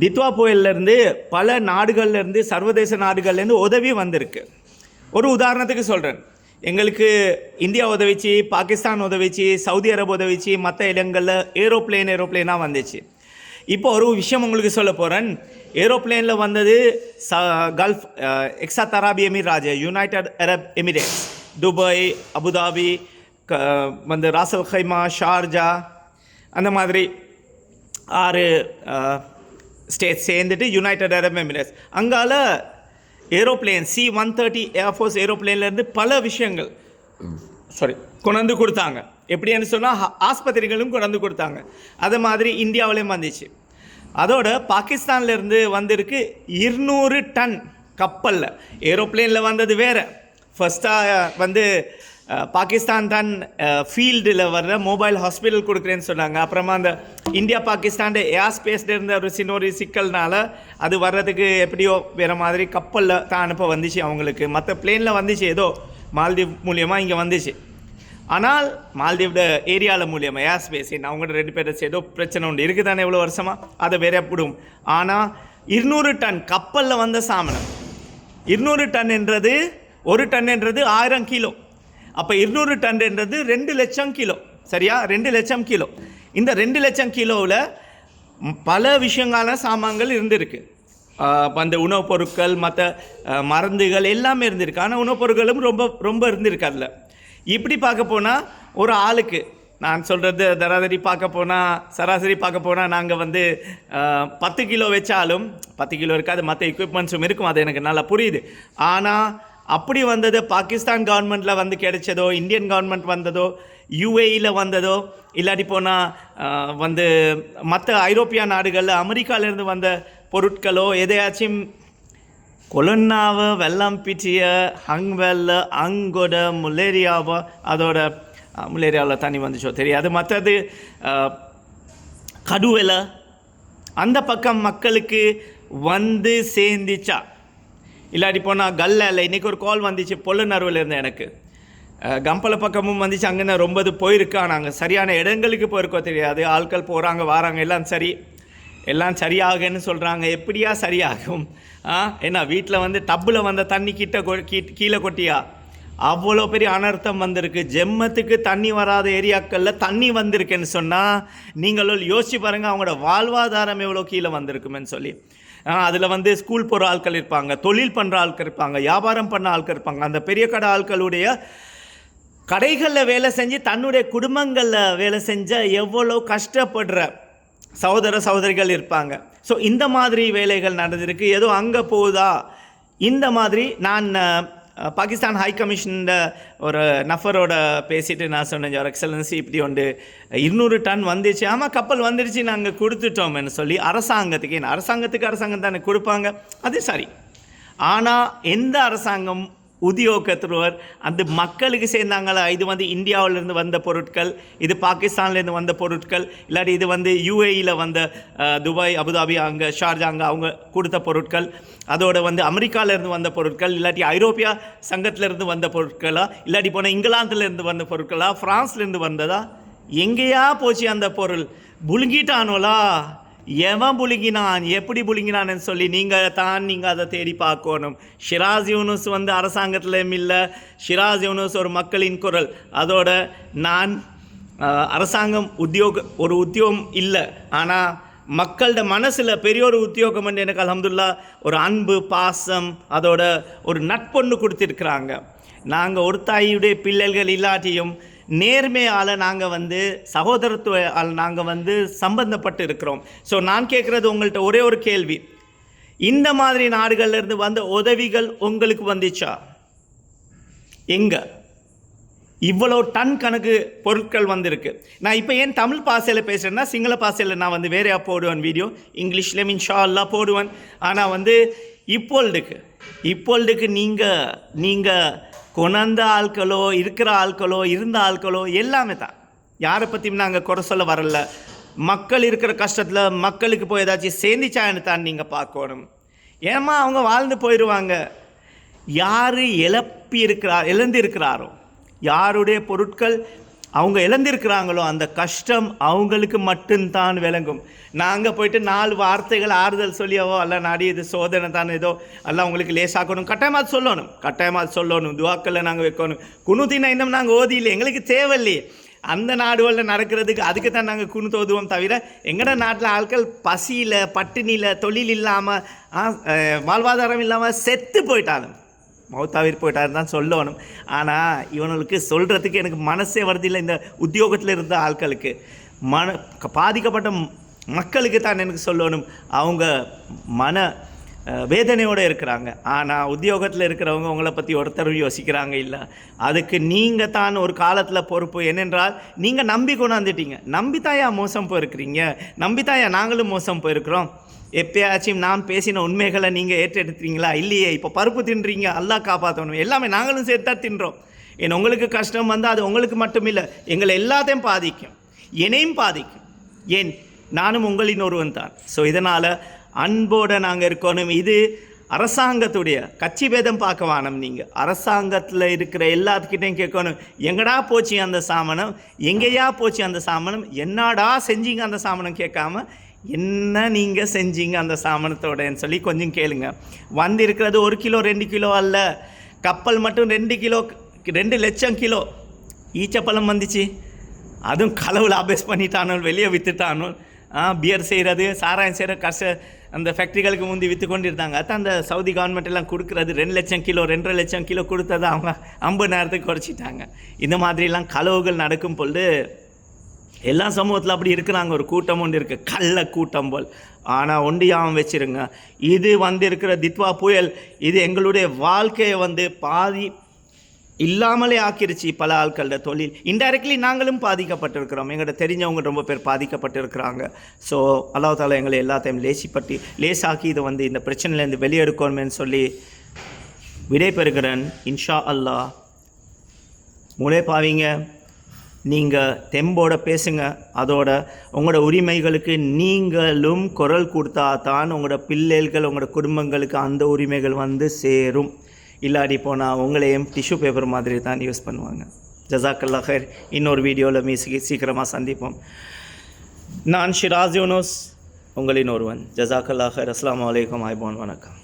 டித்வா புயல்லேருந்து பல நாடுகள்லேருந்து சர்வதேச நாடுகள்லேருந்து உதவி வந்திருக்கு. ஒரு உதாரணத்துக்கு சொல்கிறேன் எங்களுக்கு இந்தியா உதவிச்சு பாகிஸ்தான் உதவிச்சு சவுதி அரேப் உதவிச்சு மற்ற இடங்களில் ஏரோப்ளேன் ஏரோப்ளேனாக வந்துச்சு. இப்போ ஒரு விஷயம் உங்களுக்கு சொல்ல போகிறேன் ஏரோப்ளேனில் வந்தது ச கல்ஃப் எக்ஸா எமிர் ராஜா United Arab Emirates Dubai Abu Dhabi க வந்து ராசல் ஹைமா ஷார்ஜா அந்த மாதிரி ஆறு ஸ்டேட்ஸ் சேர்ந்துட்டு யுனைடெட் அரப் எமிரேட்ஸ் அங்கால aeroplane C one thirty air force ஏரோப்ளேன்லேருந்து பல விஷயங்கள். சாரி கொண்டாந்து கொடுத்தாங்க. எப்படின்னு சொன்னால் ஆஸ்பத்திரிகளும் கொண்டாந்து கொடுத்தாங்க. அது மாதிரி இந்தியாவிலையும் வந்துச்சு. அதோட பாகிஸ்தான்லேருந்து வந்திருக்கு இருநூறு டன் கப்பலில். ஏரோப்ளேனில் வந்தது வேறு. ஃபஸ்ட்டாக வந்து பாகிஸ்தான் தான் ஃபீல்டில் வர்ற மொபைல் ஹாஸ்பிட்டல் கொடுக்குறேன்னு சொன்னாங்க. அப்புறமா அந்த இந்தியா பாகிஸ்தான் ஏர் ஸ்பேஸில் இருந்த ஒரு சின்ன ஒரு சிக்கல்னால அது வர்றதுக்கு எப்படியோ வேறு மாதிரி கப்பலில் தான் அனுப்ப வந்துச்சு அவங்களுக்கு. மற்ற பிளேனில் வந்துச்சு ஏதோ மால்தீவ் மூலியமாக இங்கே வந்துச்சு. ஆனால் மால்தீவ்ட ஏரியாவில் மூலியமாக ஏர் ஸ்பேஸ் அவங்கள்ட்ட ரெண்டு பேரும் ஏதோ பிரச்சனை உண்டு. இருக்குது தானே எவ்வளோ வருஷமாக அதை வேற போடும் ஆனால் இருநூறு டன் கப்பலில் வந்த சாமனம் இருநூறு டன் என்றது ஒரு டன் என்றது ஆயிரம் கிலோ. அப்போ இருநூறு டன்ன்றது ரெண்டு லட்சம் கிலோ. சரியா? ரெண்டு லட்சம் கிலோ. இந்த ரெண்டு லட்சம் கிலோவில் பல விஷயங்கால சாமான்கள் இருந்திருக்கு. அந்த உணவுப் பொருட்கள் மற்ற மருந்துகள் எல்லாமே இருந்திருக்கு. ஆனால் உணவுப் பொருட்களும் ரொம்ப ரொம்ப இருந்திருக்கு அதில். இப்படி பார்க்க போனால் ஒரு ஆளுக்கு நான் சொல்கிறது தராதரி பார்க்க போனால் சராசரி பார்க்க போனால் நாங்கள் வந்து பத்து கிலோ வச்சாலும் பத்து கிலோ இருக்காது மற்ற எக்யூப்மெண்ட்ஸும் இருக்கும் அது எனக்கு நல்லா புரியுது. ஆனால் அப்படி வந்தது பாகிஸ்தான் கவர்மெண்ட்டில் வந்து கிடைச்சதோ இந்தியன் கவர்மெண்ட் வந்ததோ யுஏஇயில் வந்ததோ இல்லாட்டி போனால் வந்து மற்ற ஐரோப்பிய நாடுகளில் அமெரிக்காவிலேருந்து வந்த பொருட்களோ எதையாச்சும் கொலன்னாவை வெள்ளம் பிச்சிய ஹங்வெல்ல அங்கொட முலேரியாவோ அதோட முலேரியாவில் தண்ணி வந்துச்சோ தெரியாது. மற்றது கடுவெலை அந்த பக்கம் மக்களுக்கு வந்து சேர்ந்துச்சா? இல்லாட்டி போனால் கல்லில் இன்றைக்கி ஒரு கால் வந்துச்சு பொல்லுணர்வில் இருந்து எனக்கு. கம்பல பக்கமும் வந்துச்சு அங்கே ரொம்ப இது போயிருக்கா நாங்கள் சரியான இடங்களுக்கு போயிருக்கோம் தெரியாது. ஆட்கள் போகிறாங்க வராங்க எல்லாம் சரி. எல்லாம் சரியாகுன்னு சொல்கிறாங்க எப்படியா சரியாகும்? ஆ என்ன வீட்டில் வந்து டப்பில் வந்த தண்ணி கிட்ட கொ- கீ- கீழே கொட்டியா? அவ்வளோ பெரிய அனர்த்தம் வந்திருக்கு. ஜெம்மத்துக்கு தண்ணி வராத ஏரியாக்களில் தண்ணி வந்திருக்குன்னு சொன்னால் நீங்களும் யோசிச்சு பாருங்கள் அவங்களோட வாழ்வாதாரம் எவ்வளோ கீழே வந்திருக்குமேன்னு சொல்லி. அதில் வந்து ஸ்கூல் போகிற ஆட்கள் இருப்பாங்க தொழில் பண்ணுற ஆட்கள் இருப்பாங்க வியாபாரம் பண்ண ஆட்கள் இருப்பாங்க. அந்த பெரிய கடை ஆட்களுடைய கடைகளில் வேலை செஞ்சு தன்னுடைய குடும்பங்களில் வேலை செஞ்ச எவ்வளோ கஷ்டப்படுற சகோதர சகோதரிகள் இருப்பாங்க. ஸோ இந்த மாதிரி வேலைகள் நடந்திருக்கு. ஏதோ அங்கே போகுதா? இந்த மாதிரி நான் பாகிஸ்தான் ஹை கமிஷன்ட ஒரு நஃபரோட பேசிட்டு நான் சொன்னேன் ஒரு எக்ஸலன்சி இப்படி உண்டு? இருநூறு டன் வந்துச்சு. ஆமாம் கப்பல் வந்துடுச்சு நாங்கள் கொடுத்துட்டோம்னு சொல்லி அரசாங்கத்துக்கு ஏன்னா அரசாங்கத்துக்கு அரசாங்கம் தானே கொடுப்பாங்க. அது சரி. ஆனால் எந்த அரசாங்கம் உத்தியோகத்துவர் அந்த மக்களுக்கு சேர்ந்தாங்களா? இது வந்து இந்தியாவிலேருந்து வந்த பொருட்கள் இது பாகிஸ்தான்லேருந்து வந்த பொருட்கள் இல்லாட்டி இது வந்து யூஏயில் வந்த துபாய் அபுதாபி அங்கே ஷார்ஜா அங்கே அவங்க கொடுத்த பொருட்கள் அதோட வந்து அமெரிக்காவிலேருந்து வந்த பொருட்கள் இல்லாட்டி ஐரோப்பியா சங்கத்திலேருந்து வந்த பொருட்களா? இல்லாட்டி போன இங்கிலாந்துலேருந்து வந்த பொருட்களா? ஃப்ரான்ஸ்லேருந்து வந்ததா? எங்கேயா போச்சு அந்த பொருள்? புழுங்கிட்டானோலா? எவன் புழுங்கினான்? எப்படி புழுங்கினான்னு சொல்லி நீங்கள் தான் நீங்கள் அதை தேடி பார்க்கணும். ஷிராஸ் யூனுஸ் வந்து அரசாங்கத்திலும் இல்லை. ஷிராஸ் யூனுஸ் ஒரு மக்களின் குரல். அதோட நான் அரசாங்கம் உத்தியோக ஒரு உத்தியோகம் இல்லை. ஆனால் மக்களோட மனசில் பெரிய ஒரு உத்தியோகம் வந்து எனக்கு அலமதுல்லா ஒரு அன்பு பாசம் அதோட ஒரு நட்பொன்று கொடுத்துருக்குறாங்க. நாங்கள் ஒரு தாயுடைய பிள்ளைகள் இல்லாட்டியும் நேர்மையால் நாங்கள் வந்து சகோதரத்துவ நாங்கள் வந்து சம்பந்தப்பட்டு இருக்கிறோம். ஸோ நான் கேட்குறது உங்கள்கிட்ட ஒரே ஒரு கேள்வி. இந்த மாதிரி நாடுகள்லேருந்து வந்த உதவிகள் உங்களுக்கு வந்துச்சா? எங்கே? இவ்வளோ டன் கணக்கு பொருட்கள் வந்திருக்கு. நான் இப்போ ஏன் தமிழ் பாசையில் பேசுகிறேன்னா சிங்கள பாசையில் நான் வந்து வேறையாக போடுவேன் வீடியோ இங்கிலீஷில் இன்ஷா அல்லா போடுவேன். ஆனால் வந்து இப்பொழுதுக்கு இப்பொழுதுக்கு நீங்கள் நீங்கள் கொணர்ந்த ஆட்களோ இருக்கிற ஆட்களோ இருந்த ஆட்களோ எல்லாமே தான். யாரை பற்றியும் நாங்கள் குறை சொல்ல வரல. மக்கள் இருக்கிற கஷ்டத்தில் மக்களுக்கு போய் ஏதாச்சும் சேர்ந்துச்சான்னு தான் நீங்கள் பார்க்கணும். ஏமா அவங்க வாழ்ந்து போயிடுவாங்க யார் இழப்பி இருக்கிறார் இழந்து இருக்கிறாரோ? யாருடைய பொருட்கள் அவங்க இழந்திருக்கிறாங்களோ அந்த கஷ்டம் அவங்களுக்கு மட்டும்தான் விளங்கும். நாங்கள் போயிட்டு நாலு வார்த்தைகள் ஆறுதல் சொல்லியவோ அல்ல நாடி இது சோதனை தான் ஏதோ அல்ல உங்களுக்கு லேசாக்கணும் கட்டாயமாக சொல்லணும். கட்டாயமாக சொல்லணும் துவாக்களில் நாங்கள் வைக்கணும். குணுத்தின இன்னும் நாங்கள் ஓதி இல்லை எங்களுக்கு தேவையில்லையே. அந்த நாடுகளில் நடக்கிறதுக்கு அதுக்கு தான் நாங்கள் குணு தோதுவோம் தவிர எங்கட நாட்டில் ஆட்கள் பசியில் பட்டினியில் தொழில் இல்லாமல் வாழ்வாதாரம் இல்லாமல் செத்து போயிட்டாலும் மௌத்தாவிற்கு போயிட்டார் தான் சொல்லணும். ஆனால் இவனுக்கு சொல்கிறதுக்கு எனக்கு மனசே வருதில்லை இந்த உத்தியோகத்தில் இருந்த ஆட்களுக்கு. மன பாதிக்கப்பட்ட மக்களுக்கு தான் எனக்கு சொல்லணும். அவங்க மன வேதனையோடு இருக்கிறாங்க. ஆனால் உத்தியோகத்தில் இருக்கிறவங்க உங்களை பற்றி ஒருத்தரும் யோசிக்கிறாங்க இல்லை. அதுக்கு நீங்கள் தான் ஒரு காலத்தில் பொறுப்பு. என்னென்றால் நீங்கள் நம்பி கொண்டாந்துட்டீங்க. நம்பித்தாயா மோசம் போயிருக்கிறீங்க. நம்பித்தாயா நாங்களும் மோசம் போயிருக்கிறோம். எப்பயாச்சும் நான் பேசின உண்மைகளை நீங்கள் ஏற்றெடுத்தீங்களா? இல்லையே. இப்போ பருப்பு தின்றீங்க. அல்லா காப்பாற்றணும் எல்லாமே நாங்களும் சேர்த்து தான் தின்றோம். ஏன் உங்களுக்கு கஷ்டம் வந்தால் அது உங்களுக்கு மட்டும் இல்லை எங்களை எல்லாத்தையும் பாதிக்கும். என்னையும் பாதிக்கும். ஏன்? நானும் உங்களின் ஒருவன் தான். ஸோ இதனால் அன்போடு நாங்கள் இருக்கணும். இது அரசாங்கத்துடைய கட்சி பேதம் பார்க்க வேணும் நீங்கள் அரசாங்கத்தில் இருக்கிற எல்லாத்துக்கிட்டையும் கேட்கணும். எங்கடா போச்சு அந்த சாமனம்? எங்கேயா போச்சு அந்த சாமனம்? என்னடா செஞ்சீங்க அந்த சாமனம் கேட்காம? என்ன நீங்கள் செஞ்சீங்க அந்த சாமனத்தோடன்னு சொல்லி கொஞ்சம் கேளுங்க. வந்திருக்கிறது ஒரு கிலோ ரெண்டு கிலோ அல்ல. கப்பல் மட்டும் ரெண்டு கிலோ ரெண்டு லட்சம் கிலோ. ஈச்சப்பழம் வந்துச்சு. அதுவும் களவில் அபேஸ் பண்ணிட்டானோ வெளியே விற்றுட்டானோ ஆ பியர் செய்கிறது சாராயம் செய்கிற கஷ்ட அந்த ஃபேக்ட்ரிகளுக்கு முந்தி விற்று கொண்டு இருந்தாங்க அதான் அந்த சவுதி கவர்மெண்ட் எல்லாம் கொடுக்குறது ரெண்டு லட்சம் கிலோ ரெண்டரை லட்சம் கிலோ கொடுத்ததை அவங்க ஐம்பது நேரத்துக்கு குறைச்சிட்டாங்க. இந்த மாதிரிலாம் களவுகள் நடக்கும் பொழுது எல்லா சமூகத்தில் அப்படி இருக்கிறாங்க. ஒரு கூட்டம் ஒன்று இருக்குது கள்ள கூட்டம் போல். ஆனால் ஒண்டியாமல் வச்சிருங்க. இது வந்து இருக்கிற தித்வா புயல் இது எங்களுடைய வாழ்க்கையை வந்து பாதி இல்லாமலே ஆக்கிருச்சு பல ஆட்களோட தொழில். இன்டைரக்ட்லி நாங்களும் பாதிக்கப்பட்டிருக்கிறோம். எங்கள்கிட்ட தெரிஞ்சவங்க ரொம்ப பேர் பாதிக்கப்பட்டிருக்கிறாங்க. ஸோ அல்லாஹ் தாலா எங்களை எல்லாத்தையும் லேசிப்பட்டு லேசாக்கி இதை வந்து இந்த பிரச்சனையிலேருந்து வெளியெடுக்கணுமேன்னு சொல்லி விடைபெறுகிறேன். இன்ஷா அல்லாஹ். முளைப்பாவீங்க நீங்கள் தெம்போட பேசுங்க. அதோட உங்களோட உரிமைகளுக்கு நீங்களும் குரல் கொடுத்தா தான் உங்களோட பிள்ளைகள் உங்களோட குடும்பங்களுக்கு அந்த உரிமைகள் வந்து சேரும். இல்லாடி போனால் உங்களையும் டிஷ்யூ பேப்பர் மாதிரி தான் யூஸ் பண்ணுவாங்க. ஜசாக்கல்லா ஹைர். இன்னொரு வீடியோவில் மீ சீக்கிரமாக சந்திப்போம். நான் ஷிராஸ் யூனோஸ் உங்களின் ஒருவன். ஜசாக்கல்லா ஹைர். அஸ்ஸலாமு அலைக்கும் ஆய்பான் வணக்கம்.